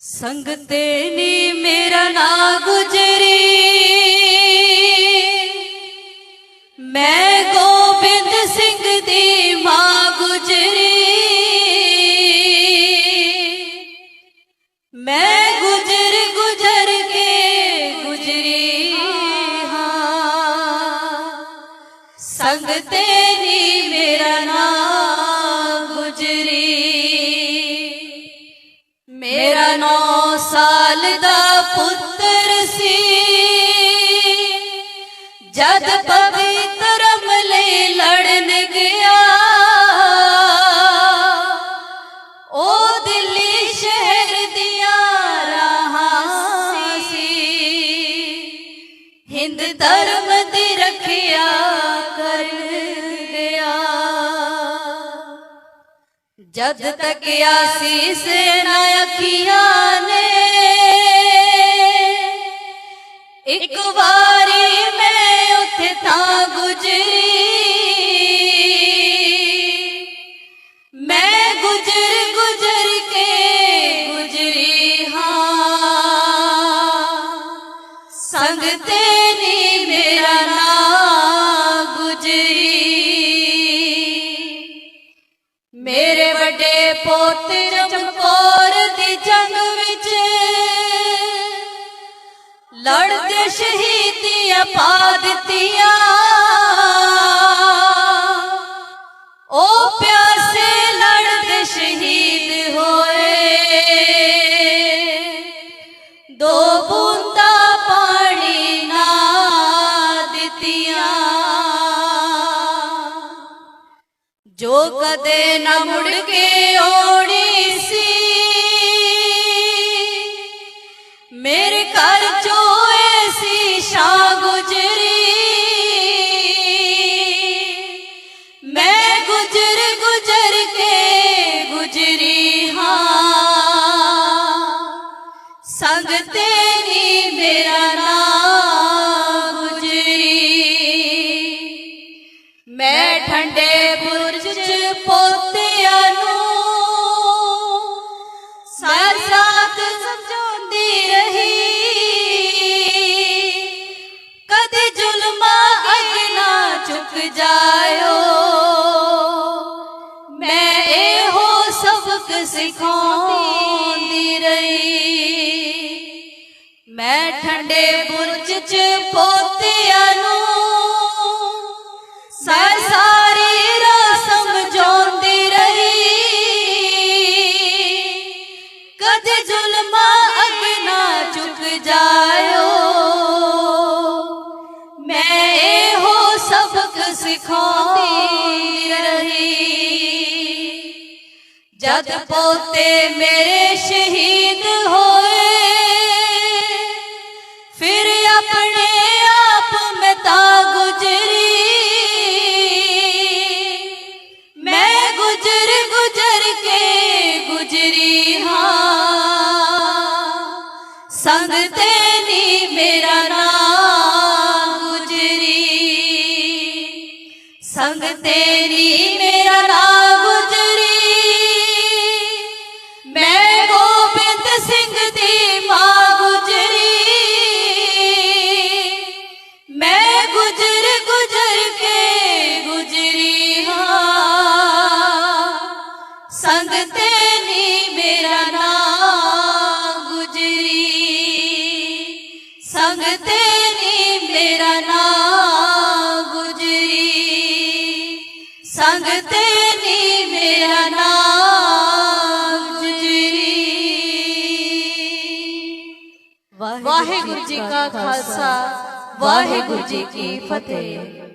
ਸੰਗਤੇ ਨੀ ਮੇਰਾ ਨਾ ਗੁਜਰੀ। ਮੈਂ ਗੋਬਿੰਦ ਸਿੰਘ ਦੀ ਮਾਂ ਗੁਜਰੀ। ਮੈਂ ਗੁਜਰ ਗੁਜਰ ਕੇ ਗੁਜਰੀ ਹਾਂ। ਸੰਗਤੇ ਪੁੱਤਰ ਸੀ। ਜਦ ਪਵਿੱਤਰ ਲਈ ਲੜਨ ਗਿਆ, ਉਹ ਦਿੱਲੀ ਸ਼ਹਿਰ ਦੀਆਂ ਰਾਹਾਂ ਸੀ। ਹਿੰਦ ਧਰਮ ਦੀ ਰੱਖਿਆ ਕਰ ਗਿਆ। ਜਦ ਤੱਕ ਆਸੀਸ ਨਾ ਅੱਖੀਆਂ ਨੇ ਇੱਕ ਵਾਰੀ ਮੈਂ ਉੱਥੇ ਤਾਂ ਗੁਜਰੀ। ਮੈਂ ਗੁਜਰ ਗੁਜਰ ਕੇ ਗੁਜਰੀ ਹਾਂ। ਸੰਗ ਤੇਰੀ ਮੇਰਾ ਨਾਮ ਗੁਜਰੀ। ਮੇਰੇ ਵੱਡੇ ਪੋਤੇ ਲੜਦੇ ਸ਼ਹੀਦੀਆਂ ਪਾ ਦਿੱਤੀਆਂ। ਉਹ ਪਿਆਸੇ ਲੜਦੇ ਸ਼ਹੀਦ ਹੋਏ। ਦੋ ਬੂੰਦਾ ਪਾਣੀ ਨਾ ਦਿੱਤੀਆਂ। ਜੋ ਕਦੇ ਨਾ ਮੁੜ ਕੇ ਆਉਣੀ ਸੀ, ਮੇਰੇ ਘਰ ਚੋਂ ਸਿਖਾਉਂਦੀ ਰਹੀ। ਮੈਂ ਠੰਡੇ ਜਦ ਪੋਤੇ ਮੇਰੇ ਸ਼ਹੀਦ ਹੋਏ, ਫਿਰ ਆਪਣੇ ਆਪ ਮੈਂ ਤਾਂ ਗੁਜਰੀ। ਮੈਂ ਗੁਜਰ ਗੁਜਰ ਕੇ ਗੁਜਰੀ ਹਾਂ। ਸੰਗ ਤੇਰੀ ਮੇਰਾ ਨਾਮ ਸੰਗ ਤੇਰੀ ਮੇਰਾ ਨਾਮ ਗੁਜਰੀ ਵਾਹਿਗੁਰੂ ਜੀ ਕਾ ਖਾਲਸਾ ਵਾਹਿਗੁਰੂ ਜੀ ਕੀ ਫਤਿਹ।